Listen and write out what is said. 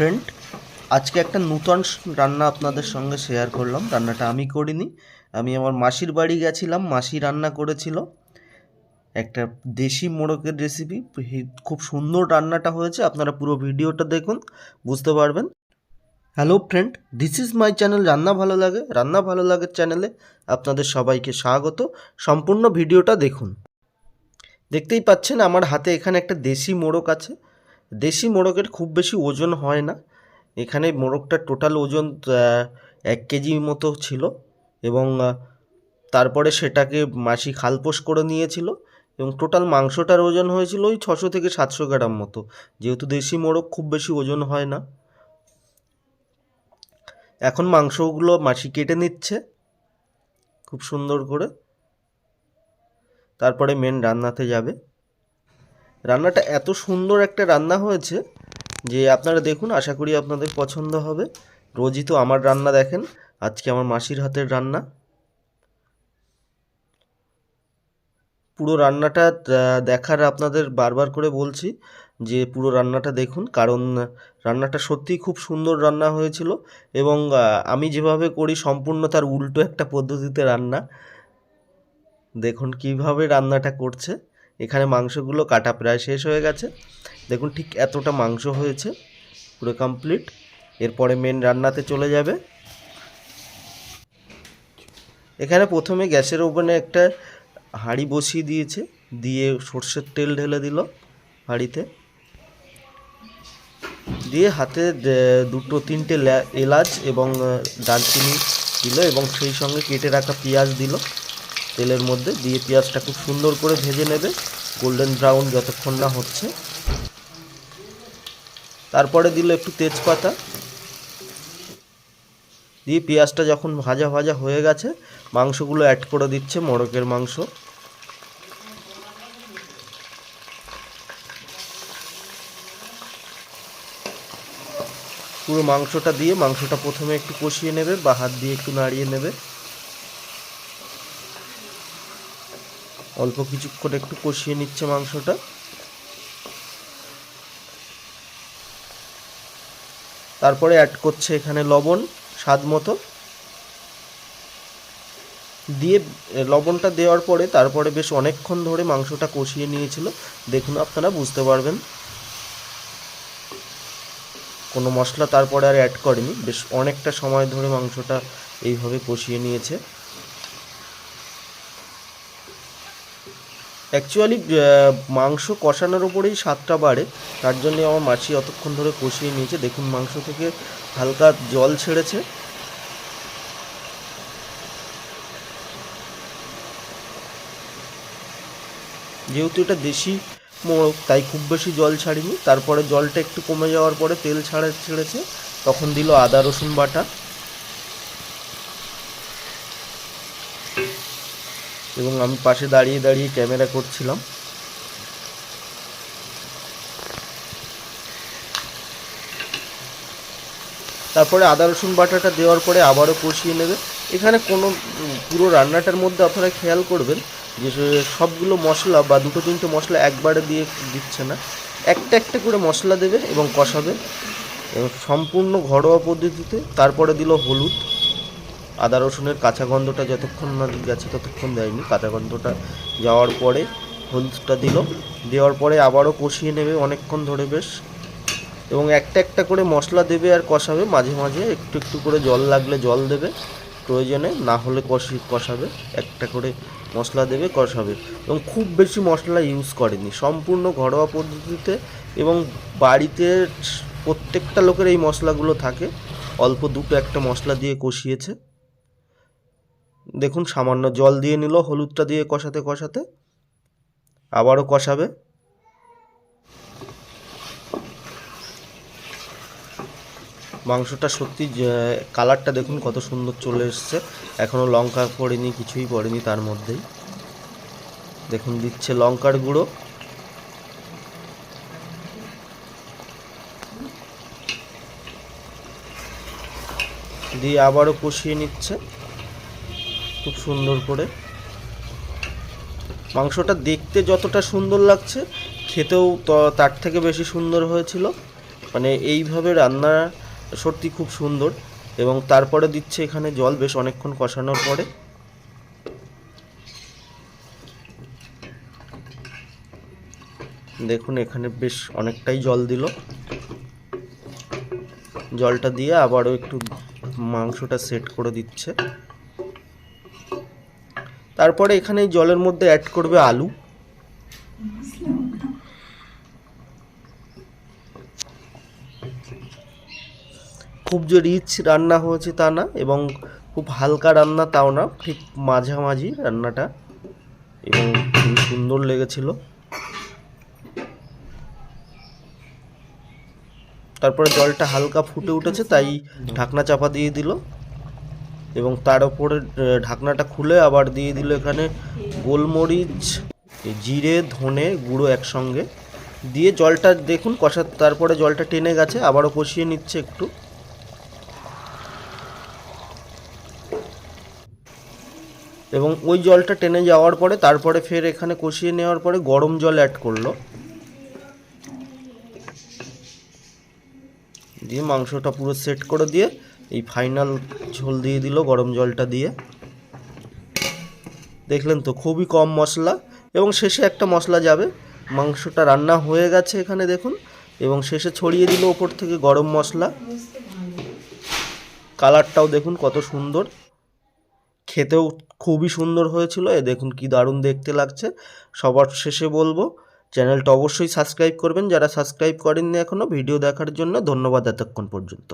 Friend আজকে একটা নূতন রান্না আপনাদের সঙ্গে শেয়ার করলাম। রান্নাটা আমি করিনি। আমি আমার মাসির বাড়ি গেছিলাম, মাসি রান্না করেছিল। একটা দেশি মোড়কের রেসিপি খুব সুন্দর রান্নাটা হয়েছে। আপনারা পুরো ভিডিওটা দেখুন, বুঝতে পারবেন। Hello friend this is my channel রান্না ভালো লাগে? রান্না ভালো লাগে চ্যানেলে আপনাদের সবাইকে স্বাগত। সম্পূর্ণ ভিডিওটা দেখুন। দেখতেই পাচ্ছেন, আমার হাতে এখানে একটা দেশি মোড়ক আছে। দেশি মোরগের খুব বেশি ওজন হয় না। এখানে মোড়কটার টোটাল ওজন এক কেজি মতো ছিল এবং তারপরে সেটাকে মাসি খালপোষ করে নিয়েছিল এবং টোটাল মাংসটার ওজন হয়েছিল ওই ছশো থেকে সাতশো গ্রাম মতো। যেহেতু দেশি মোরগ খুব বেশি ওজন হয় না। এখন মাংসগুলো মাসি কেটে নিচ্ছে খুব সুন্দর করে। তারপরে মেন রান্নাতে যাবে। রান্নাটা এত সুন্দর একটা রান্না হয়েছে যে আপনারা দেখুন, আশা করি আপনাদের পছন্দ হবে। রোজই তো আমার রান্না দেখেন, আজকে আমার মাসির হাতের রান্না। পুরো রান্নাটা দেখার আপনাদের বারবার করে বলছি যে পুরো রান্নাটা দেখুন, কারণ রান্নাটা সত্যিই খুব সুন্দর রান্না হয়েছিল এবং আমি যেভাবে করি সম্পূর্ণ তার উল্টো একটা পদ্ধতিতে রান্না। দেখুন কীভাবে রান্নাটা করছে। এখানে মাংসগুলো কাটা প্রায় শেষ হয়ে গেছে। দেখুন ঠিক এতটা মাংস হয়েছে, পুরো কমপ্লিট এরপরে মেন রান্নাতে চলে যাবে। এখানে প্রথমে গ্যাসের ওভেনে একটা হাঁড়ি বসিয়ে দিয়েছে, দিয়ে সর্ষের তেল ঢেলে দিল হাঁড়িতে। দিয়ে হাতে দুটো তিনটে এলাচ এবং দারচিনি দিল এবং সেই সঙ্গে কেটে রাখা পেঁয়াজ দিল। তেলের মধ্যে দিয়ে পেঁয়াজটা খুব সুন্দর করে ভেজে নেবে। গোল্ডেন ব্রাউন যতক্ষণ না হচ্ছে। তারপরে দিল একটু তেজপাতা। দিয়ে পেঁয়াজটা যখন ভাজা ভাজা হয়ে গেছে, মাংসগুলো অ্যাড করে দিচ্ছে মোরগের মাংস। পুরো মাংসটা দিয়ে মাংসটা প্রথমে একটু কষিয়ে নেবে বা হাত দিয়ে একটু নাড়িয়ে নেবে। অল্প কিছুক্ষণ একটু কষিয়ে নিচ্ছে মাংসটা। তারপরে অ্যাড করছে এখানে লবণ, স্বাদ মতো। দিয়ে লবণটা দেওয়ার পরে তারপরে বেশ অনেকক্ষণ ধরে মাংসটা কষিয়ে নিয়েছিল। দেখুন আপনারা, বুঝতে পারবেন। কোনো মশলা তারপরে আর অ্যাড করেনি। বেশ অনেকটা সময় ধরে মাংসটা এইভাবে কষিয়ে নিয়েছে। অ্যাকচুয়ালি মাংস কষানোর উপরেই স্বাদটা বাড়ে। তার জন্যে আমার মাছি অতক্ষণ ধরে কষিয়ে নিয়েছে। দেখুন, মাংস থেকে হালকা জল ছেড়েছে। যেহেতু এটা দেশি মোড়ক, তাই খুব বেশি জল ছাড়িনি। তারপরে জলটা একটু কমে যাওয়ার পরে তেল ছাড়া ছেড়েছে। তখন দিল আদা রসুন বাটা। এবং আমি পাশে দাঁড়িয়ে দাঁড়িয়ে ক্যামেরা করছিলাম। তারপরে আদা, রসুন বাটাটা দেওয়ার পরে আবারও কষিয়ে নেবে। এখানে কোনো পুরো রান্নাটার মধ্যে আপনারা খেয়াল করবেন যে সবগুলো মশলা বা দুটো তিনটে মশলা একবারে দিয়ে দিচ্ছে না। একটা একটা করে মশলা দেবে এবং কষাবে। এবং সম্পূর্ণ ঘরোয়া পদ্ধতিতে, তারপরে দিল হলুদ। আদা রসুনের কাঁচা গন্ধটা যতক্ষণ না গেছে ততক্ষণ দেয়নি। কাঁচা গন্ধটা যাওয়ার পরে হলুদটা দিল। দেওয়ার পরে আবারও কষিয়ে নেবে অনেকক্ষণ ধরে বেশ। এবং একটা একটা করে মশলা দেবে আর কষাবে। মাঝে মাঝে একটু একটু করে জল লাগলে জল দেবে প্রয়োজনে, না হলে কষি, কষাবে। একটা করে মশলা দেবে, কষাবে। এবং খুব বেশি মশলা ইউজ করেনি। সম্পূর্ণ ঘরোয়া পদ্ধতিতে এবং বাড়িতে প্রত্যেকটা লোকের এই মশলাগুলো থাকে। অল্প দুটো একটা মশলা দিয়ে কষিয়েছে। দেখুন, সামান্য জল দিয়ে নিল, হলুদটা দিয়ে কষাতে কষাতে। আবারও কষাবে। মাংসটা সত্যি কালারটা দেখুন কত সুন্দর চলে এসছে। এখনও লঙ্কা পড়েনি, কিছুই পড়েনি তার মধ্যেই। দেখুন, দিচ্ছে লঙ্কার গুঁড়ো। দিয়ে আবারও কষিয়ে নিচ্ছে। খুব সুন্দর করে। মাংসটা দেখতে যতটা সুন্দর লাগছে, খেতেও তার থেকে বেশি সুন্দর হয়েছিল। মানে এইভাবে রান্না সত্যি খুব সুন্দর এবং তারপরে দিচ্ছে এখানে জল বেশ অনেকক্ষণ কষানোর পরে। দেখুন, এখানে বেশ অনেকটাই জল দিল। জলটা দিয়ে আবারও একটু মাংসটা সেট করে দিচ্ছে। তারপরে এখানে জলের মধ্যে অ্যাড করবে আলু। খুব যে রিচ রান্না হয়েছে তা না, এবং খুব হালকা রান্না তাও না, ঠিক মাঝামাঝি রান্নাটা, এবং খুবই সুন্দর লেগেছিল। তারপরে জলটা হালকা ফুটে উঠেছে, তাই ঢাকনা চাপা দিয়ে দিল। এবং তার উপরে ঢাকনাটা খুলে আবার দিয়ে দিল এখানে গোলমরিচ জিরে, ধনে গুঁড়ো একসঙ্গে। দিয়ে জলটা দেখুন, কষা, তারপরে জলটা টেনে গেছে, আবারও কষিয়ে নিচ্ছে একটু। এবং ওই জলটা টেনে যাওয়ার পরে, তারপরে ফের এখানে কষিয়ে নেওয়ার পরে গরম জল অ্যাড করল। দিয়ে মাংসটা পুরো সেট করে দিয়ে এই ফাইনাল ঝোল দিয়ে দিল, গরম জলটা দিয়ে। দেখলেন তো, খুবই কম মশলা এবং শেষে একটা মশলা যাবে। মাংসটা রান্না হয়ে গেছে এখানে, দেখুন। এবং শেষে ছড়িয়ে দিল ওপর থেকে গরম মশলা। কালারটাও দেখুন কত সুন্দর। খেতেও খুবই সুন্দর হয়েছিল। এ দেখুন কি দারুণ দেখতে লাগছে। সবার শেষে বলব, চ্যানেলটা অবশ্যই সাবস্ক্রাইব করবেন। যারা সাবস্ক্রাইব করেননি এখনও ভিডিও দেখার জন্য ধন্যবাদ এতক্ষণ পর্যন্ত।